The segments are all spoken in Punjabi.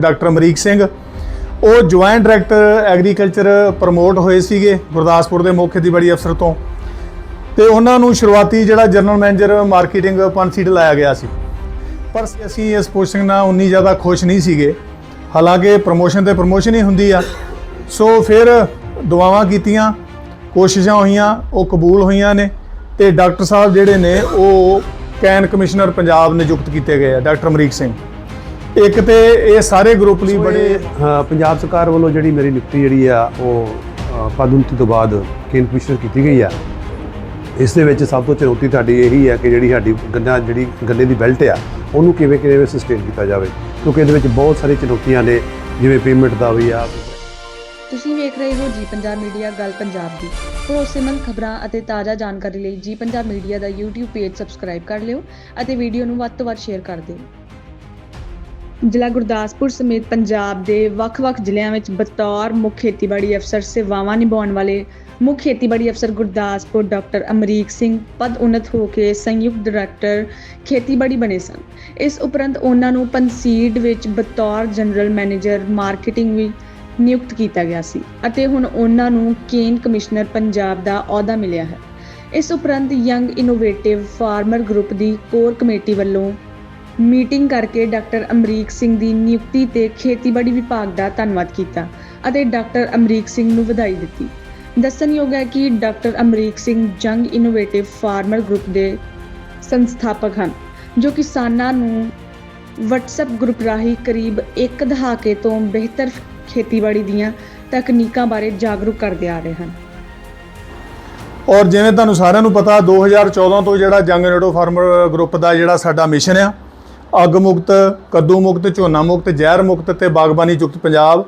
ਡਾਕਟਰ ਅਮਰੀਕ ਸਿੰਘ। ਉਹ ਜੁਆਇੰਟ ਡਾਇਰੈਕਟਰ ਐਗਰੀਕਲਚਰ ਪ੍ਰਮੋਟ ਹੋਏ ਸੀਗੇ ਗੁਰਦਾਸਪੁਰ ਦੇ ਮੁੱਖ ਖੇਤੀਬਾੜੀ ਅਫਸਰ ਤੋਂ। ਤੇ ਉਹਨਾਂ ਨੂੰ ਸ਼ੁਰੂਆਤੀ ਜਿਹੜਾ ਜਨਰਲ ਮੈਨੇਜਰ ਮਾਰਕੀਟਿੰਗ ਪੰਸੀਡ ਲਾਇਆ ਗਿਆ ਸੀ। ਪਰ ਅਸੀਂ ਇਸ ਪੋਸਟਿੰਗ ਨਾਲ ਉਨੀ ਜ਼ਿਆਦਾ ਖੁਸ਼ ਨਹੀਂ ਸੀਗੇ। ਹਾਲਾਂਕਿ ਪ੍ਰਮੋਸ਼ਨ ਤੇ ਪ੍ਰਮੋਸ਼ਨ ਹੀ ਹੁੰਦੀ ਆ। ਸੋ ਫਿਰ ਦੁਆਵਾਂ ਕੀਤੀਆਂ, ਕੋਸ਼ਿਸ਼ਾਂ ਹੋਈਆਂ, ਉਹ ਕਬੂਲ ਹੋਈਆਂ ਨੇ ਤੇ ਡਾਕਟਰ ਸਾਹਿਬ ਜਿਹੜੇ ਨੇ ਉਹ ਕੈਨ ਕਮਿਸ਼ਨਰ ਪੰਜਾਬ ਨਿਯੁਕਤ ਕੀਤੇ ਗਏ ਆ, ਡਾਕਟਰ ਅਮਰੀਕ ਸਿੰਘ। ਇੱਕ ਤੇ ਇਹ ਸਾਰੇ ਗਰੁੱਪ ਲਈ ਬੜੇ ਪੰਜਾਬ ਸਰਕਾਰ ਵੱਲੋਂ ਜਿਹੜੀ ਮੇਰੀ ਨਿਯੁਕਤੀ ਜਿਹੜੀ ਆ ਉਹ ਅ, ਪਦ ਉੱਨਤੀ ਤੋਂ ਬਾਅਦ ਕੇਂਦਰ ਕਮਿਸ਼ਨਰ ਕੀਤੀ ਗਈ ਆ। ਇਸ ਦੇ ਵਿੱਚ ਸਭ ਤੋਂ ਚੁਣੌਤੀ ਤੁਹਾਡੀ ਇਹੀ ਹੈ ਕਿ ਜਿਹੜੀ ਸਾਡੀ ਗੰਨਾ ਜਿਹੜੀ ਗੰਨੇ ਦੀ ਬੈਲਟ ਆ ਉਹਨੂੰ ਕਿਵੇਂ ਕਿਵੇਂ ਸਸਟੇਨ ਕੀਤਾ ਜਾਵੇ ਕਿਉਂਕਿ ਇਹਦੇ ਵਿੱਚ ਬਹੁਤ ਸਾਰੀ ਚੁਣੌਤੀਆਂ ਨੇ ਜਿਵੇਂ ਪੇਮੈਂਟ ਦਾ ਵੀ ਆ। ਤੁਸੀਂ ਵੇਖ ਰਹੇ ਹੋ ਜੀ ਪੰਜਾਬ ਮੀਡੀਆ ਗੱਲ ਪੰਜਾਬ ਦੀ। ਭਰੋਸੇਮੰਦ ਖਬਰਾਂ ਅਤੇ ਤਾਜ਼ਾ ਜਾਣਕਾਰੀ ਲਈ ਜੀ ਪੰਜਾਬ ਮੀਡੀਆ ਦਾ YouTube ਪੇਜ ਸਬਸਕ੍ਰਾਈਬ ਕਰ ਲਿਓ ਅਤੇ ਵੀਡੀਓ ਨੂੰ ਵੱਧ ਤੋਂ ਵੱਧ ਸ਼ੇਅਰ ਕਰ ਦਿਓ। ਜ਼ਿਲ੍ਹਾ ਗੁਰਦਾਸਪੁਰ ਸਮੇਤ ਪੰਜਾਬ ਦੇ ਵੱਖ-ਵੱਖ ਜ਼ਿਲ੍ਹਿਆਂ ਵਿੱਚ ਬਤੌਰ ਮੁੱਖ ਖੇਤੀਬਾੜੀ ਅਫਸਰ ਸੇਵਾਵਾਂ ਨਿਭਾਉਣ ਵਾਲੇ ਮੁੱਖ ਖੇਤੀਬਾੜੀ ਅਫਸਰ ਗੁਰਦਾਸਪੁਰ ਡਾਕਟਰ ਅਮਰੀਕ ਸਿੰਘ ਪਦ ਉન્નਤ ਹੋ ਕੇ ਸੰਯੁਕਤ ਡਾਇਰੈਕਟਰ ਖੇਤੀਬਾੜੀ ਬਣੇ ਸਨ। ਇਸ ਉਪਰੰਤ ਉਹਨਾਂ ਨੂੰ ਪੰਸੀਡ ਵਿੱਚ ਬਤੌਰ ਜਨਰਲ ਮੈਨੇਜਰ ਮਾਰਕੀਟਿੰਗ ਵੀ ਨਿਯੁਕਤ ਕੀਤਾ ਗਿਆ ਸੀ ਅਤੇ ਹੁਣ ਉਹਨਾਂ ਨੂੰ ਕੇਨ ਕਮਿਸ਼ਨਰ ਪੰਜਾਬ ਦਾ ਅਹੁਦਾ ਮਿਲਿਆ ਹੈ। ਇਸ ਉਪਰੰਤ ਯੰਗ ਇਨੋਵੇਟਿਵ ਫਾਰਮਰ ਗਰੁੱਪ ਦੀ ਕੋਰ ਕਮੇਟੀ ਵੱਲੋਂ ਮੀਟਿੰਗ ਕਰਕੇ ਡਾਕਟਰ ਅਮਰੀਕ ਸਿੰਘ ਦੀ ਨਿਯੁਕਤੀ ਤੇ ਖੇਤੀਬਾੜੀ ਵਿਭਾਗ ਦਾ ਧੰਨਵਾਦ ਕੀਤਾ ਅਤੇ ਡਾਕਟਰ ਅਮਰੀਕ ਸਿੰਘ ਨੂੰ ਵਧਾਈ ਦਿੱਤੀ। ਦੱਸਣਯੋਗ ਹੈ ਕਿ doctor Amrik Singh young innovative farmer group ਦੇ ਸੰਸਥਾਪਕ ਹਨ, ਜੋ ਕਿਸਾਨਾਂ ਨੂੰ WhatsApp ਗਰੁੱਪ ਰਾਹੀਂ ਕਰੀਬ ਇੱਕ ਦਹਾਕੇ ਤੋਂ ਬਿਹਤਰ ਖੇਤੀਬਾੜੀ ਦੀਆਂ ਤਕਨੀਕਾਂ ਬਾਰੇ ਜਾਗਰੂਕ ਕਰਦੇ ਆ ਰਹੇ ਹਨ। ਔਰ ਜਿਵੇਂ ਤੁਹਾਨੂੰ ਸਾਰਿਆਂ ਨੂੰ ਪਤਾ 2014 ਤੋਂ ਜਿਹੜਾ ਜੰਗ ਨੇੜੋ ਫਾਰਮਰ ਗਰੁੱਪ ਦਾ ਜਿਹੜਾ ਸਾਡਾ ਮਿਸ਼ਨ ਆ ਅੱਗ ਮੁਕਤ, ਕੱਦੂ ਮੁਕਤ, ਝੋਨਾ ਮੁਕਤ, ਜ਼ਹਿਰ ਮੁਕਤ ਤੇ ਬਾਗਬਾਨੀ ਯੁਕਤ ਪੰਜਾਬ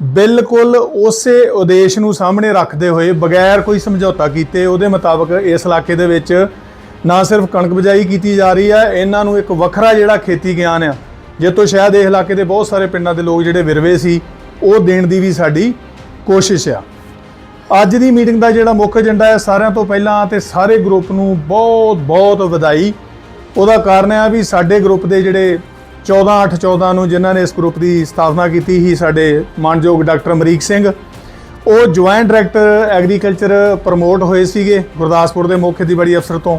ਬਿਲਕੁਲ ਉਸੇ ਉਦੇਸ਼ ਨੂੰ ਸਾਹਮਣੇ ਰੱਖਦੇ ਹੋਏ ਬਗੈਰ ਕੋਈ ਸਮਝੌਤਾ ਕੀਤੇ ਉਹਦੇ ਮੁਤਾਬਕ ਇਸ ਇਲਾਕੇ ਦੇ ਵਿੱਚ ਨਾ ਸਿਰਫ ਕਣਕ ਬਿਜਾਈ ਕੀਤੀ ਜਾ ਰਹੀ ਹੈ ਇਹਨਾਂ ਨੂੰ ਇੱਕ ਵੱਖਰਾ ਜਿਹੜਾ ਖੇਤੀ ਗਿਆਨ ਆ ਜੇ ਤੋਂ ਸ਼ਾਇਦ ਇਹ ਇਲਾਕੇ ਦੇ ਬਹੁਤ ਸਾਰੇ ਪਿੰਡਾਂ ਦੇ ਲੋਕ ਜਿਹੜੇ ਵਿਰਵੇ ਸੀ, ਉਹ ਦੇਣ ਦੀ ਵੀ ਸਾਡੀ ਕੋਸ਼ਿਸ਼ ਆ। ਅੱਜ ਦੀ ਮੀਟਿੰਗ ਦਾ ਜਿਹੜਾ ਮੁੱਖ ਏਜੰਡਾ ਹੈ, ਸਾਰਿਆਂ ਤੋਂ ਪਹਿਲਾਂ ਤੇ ਸਾਰੇ ਗਰੁੱਪ ਨੂੰ ਬਹੁਤ ਬਹੁਤ ਵਧਾਈ। ਉਹਦਾ ਕਾਰਨ ਹੈ ਵੀ ਸਾਡੇ ਗਰੁੱਪ ਦੇ ਜਿਹੜੇ 14 8 14 ਨੂੰ ਜਿਨ੍ਹਾਂ ਨੇ ਇਸ ਗਰੁੱਪ ਦੀ ਸਥਾਪਨਾ ਕੀਤੀ ਸੀ ਸਾਡੇ ਮਾਨਯੋਗ ਡਾਕਟਰ ਅਮਰੀਕ ਸਿੰਘ, ਉਹ ਜੁਆਇੰਟ ਡਾਇਰੈਕਟਰ ਐਗਰੀਕਲਚਰ ਪ੍ਰਮੋਟ ਹੋਏ ਸੀਗੇ ਗੁਰਦਾਸਪੁਰ ਦੇ ਮੁੱਖ ਖੇਤੀਬਾੜੀ ਅਫਸਰ ਤੋਂ।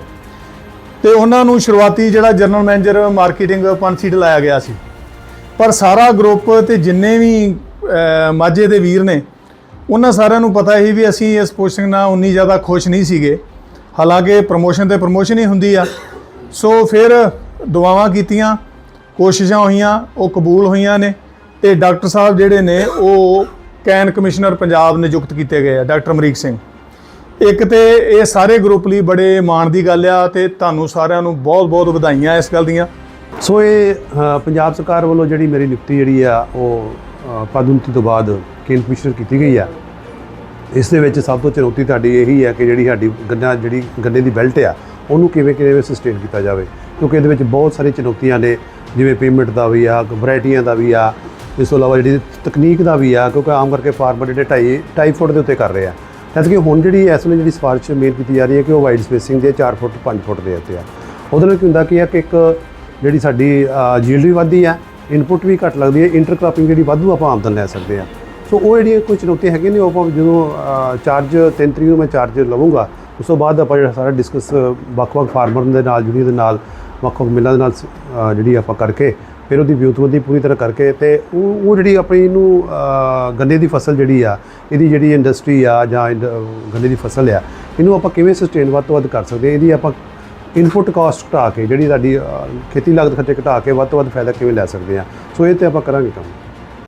ਤੇ ਉਹਨਾਂ ਨੂੰ ਸ਼ੁਰੂਆਤੀ ਜਿਹੜਾ ਜਨਰਲ ਮੈਨੇਜਰ ਮਾਰਕੀਟਿੰਗ ਪੰਸੀਡ ਲਾਇਆ ਗਿਆ ਸੀ। ਪਰ ਸਾਰਾ ਗਰੁੱਪ ਤੇ ਜਿੰਨੇ ਵੀ ਮਾਝੇ ਦੇ ਵੀਰ ਨੇ, ਉਹਨਾਂ ਸਾਰਿਆਂ ਨੂੰ ਪਤਾ ਸੀ ਵੀ ਅਸੀਂ ਇਸ ਪੋਸਟਿੰਗ ਨਾਲ ਉਨੀ ਜ਼ਿਆਦਾ ਖੁਸ਼ ਨਹੀਂ ਸੀਗੇ। ਹਾਲਾਂਕਿ ਪ੍ਰਮੋਸ਼ਨ ਤੇ ਪ੍ਰਮੋਸ਼ਨ ਹੀ ਹੁੰਦੀ ਆ ਸੋ ਫਿਰ ਦੁਆਵਾਂ ਕੀਤੀਆਂ ਕੋਸ਼ਿਸ਼ਾਂ ਹੋਈਆਂ ਉਹ ਕਬੂਲ ਹੋਈਆਂ ਨੇ ਤੇ ਡਾਕਟਰ ਸਾਹਿਬ ਜਿਹੜੇ ਨੇ ਉਹ ਕੈਨ ਕਮਿਸ਼ਨਰ ਪੰਜਾਬ ਨਿਯੁਕਤ ਕੀਤੇ ਗਏ ਆ ਡਾਕਟਰ ਅਮਰੀਕ ਸਿੰਘ। ਇੱਕ ਤੇ ਇਹ ਸਾਰੇ ਗਰੁੱਪ ਲਈ ਬੜੇ ਮਾਣ ਦੀ ਗੱਲ ਆ ਤੇ ਤੁਹਾਨੂੰ ਸਾਰਿਆਂ ਨੂੰ ਬਹੁਤ-ਬਹੁਤ ਵਧਾਈਆਂ ਇਸ ਗੱਲ ਦੀਆਂ। ਸੋ ਇਹ ਪੰਜਾਬ ਸਰਕਾਰ ਵੱਲੋਂ ਜਿਹੜੀ ਮੇਰੀ ਨਿਯੁਕਤੀ ਜਿਹੜੀ ਆ ਉਹ ਅ, ਤੋਂ ਬਾਅਦ ਕੇਂਦਰ ਕਮਿਸ਼ਨਰ ਕੀਤੀ ਗਈ ਆ। ਇਸ ਦੇ ਵਿੱਚ ਸਭ ਤੋਂ ਚੁਣੌਤੀ ਤੁਹਾਡੀ ਇਹੀ ਹੈ ਕਿ ਜਿਹੜੀ ਸਾਡੀ ਗੰਨਾ ਜਿਹੜੀ ਗੰਨੇ ਦੀ ਬੈਲਟ ਆ ਉਹਨੂੰ ਕਿਵੇਂ ਕਿਵੇਂ ਸਸਟੇਨ ਕੀਤਾ ਜਾਵੇ? ਕਿਉਂਕਿ ਇਹਦੇ ਵਿੱਚ ਬਹੁਤ ਸਾਰੀਆਂ ਚੁਣੌਤੀਆਂ ਨੇ, ਜਿਵੇਂ ਪੇਮੈਂਟ ਦਾ ਵੀ ਆ ਵੈਰਾਈਟੀਆਂ ਦਾ ਵੀ ਆ, ਇਸ ਤੋਂ ਇਲਾਵਾ ਜਿਹੜੀ ਤਕਨੀਕ ਦਾ ਵੀ ਆ, ਕਿਉਂਕਿ ਆਮ ਕਰਕੇ ਫਾਰਮਰ ਜਿਹੜੇ ਢਾਈ ਢਾਈ ਫੁੱਟ ਦੇ ਉੱਤੇ ਕਰ ਰਹੇ ਆ। ਜਦ ਕਿ ਹੁਣ ਜਿਹੜੀ ਇਸ ਵੇਲੇ ਜਿਹੜੀ ਸਿਫਾਰਿਸ਼ ਮੇਲ ਕੀਤੀ ਜਾ ਰਹੀ ਹੈ ਕਿ ਉਹ ਵਾਈਡ ਸਪੇਸਿੰਗ ਦੇ 4 ਫੁੱਟ 5 ਫੁੱਟ ਦੇ ਉੱਤੇ ਆ। ਉਹਦੇ ਨਾਲ ਕੀ ਹੁੰਦਾ ਕੀ ਆ ਕਿ ਇੱਕ ਜਿਹੜੀ ਸਾਡੀ ਜੀਲਡ ਵੀ ਵੱਧਦੀ ਆ ਇਨਪੁਟ ਵੀ ਘੱਟ ਲੱਗਦੀ ਹੈ ਇੰਟਰਕ੍ਰਾਪਿੰਗ ਜਿਹੜੀ ਵਾਧੂ ਆਪਾਂ ਆਮਦਨ ਲੈ ਸਕਦੇ ਆ। ਸੋ ਉਹ ਜਿਹੜੀਆਂ ਕੁਝ ਚੁਣੌਤੀਆਂ ਹੈਗੀਆਂ ਨੇ, ਉਹ ਆਪਾਂ ਜਦੋਂ ਚਾਰਜ 3 ਤਰੀਕ ਨੂੰ ਮੈਂ ਚਾਰਜ ਲਵਾਂਗਾ ਉਸ ਤੋਂ ਬਾਅਦ ਆਪਾਂ ਜਿਹੜਾ ਸਾਰਾ ਡਿਸਕਸ ਵੱਖ-ਵੱਖ ਫਾਰਮਰ ਦੇ ਨਾਲ ਜੁੜੀ ਦੇ ਨਾਲ, ਵੱਖ-ਵੱਖ ਮਿਲਾਂ ਦੇ ਨਾਲ ਜਿਹੜੀ ਆਪਾਂ ਕਰਕੇ, ਫਿਰ ਉਹਦੀ ਵਿਊਤਬੰਦੀ ਪੂਰੀ ਤਰ੍ਹਾਂ ਕਰਕੇ ਤੇ ਉਹ ਉਹ ਜਿਹੜੀ ਆਪਣੀ ਇਹਨੂੰ ਗੰਨੇ ਦੀ ਫਸਲ ਜਿਹੜੀ ਆ, ਇਹਦੀ ਜਿਹੜੀ ਇੰਡਸਟਰੀ ਆ ਜਾਂ ਇੰਡ- ਗੰਨੇ ਦੀ ਫਸਲ ਆ, ਇਹਨੂੰ ਆਪਾਂ ਕਿਵੇਂ ਸਸਟੇਨ ਵੱਧ ਤੋਂ ਵੱਧ ਕਰ ਸਕਦੇ ਇਹਦੀ ਆਪਾਂ ਇਨਪੁਟ ਕਾਸਟ ਘਟਾ ਕੇ, ਜਿਹੜੀ ਸਾਡੀ ਖੇਤੀ ਲਾਗਤ ਖਰਚੇ ਘਟਾ ਕੇ ਵੱਧ ਤੋਂ ਵੱਧ ਫਾਇਦਾ ਕਿਵੇਂ ਲੈ ਸਕਦੇ ਆ ਸੋ ਇਹ ਤੇ ਆਪਾਂ ਕਰਾਂਗੇ ਕੰਮ।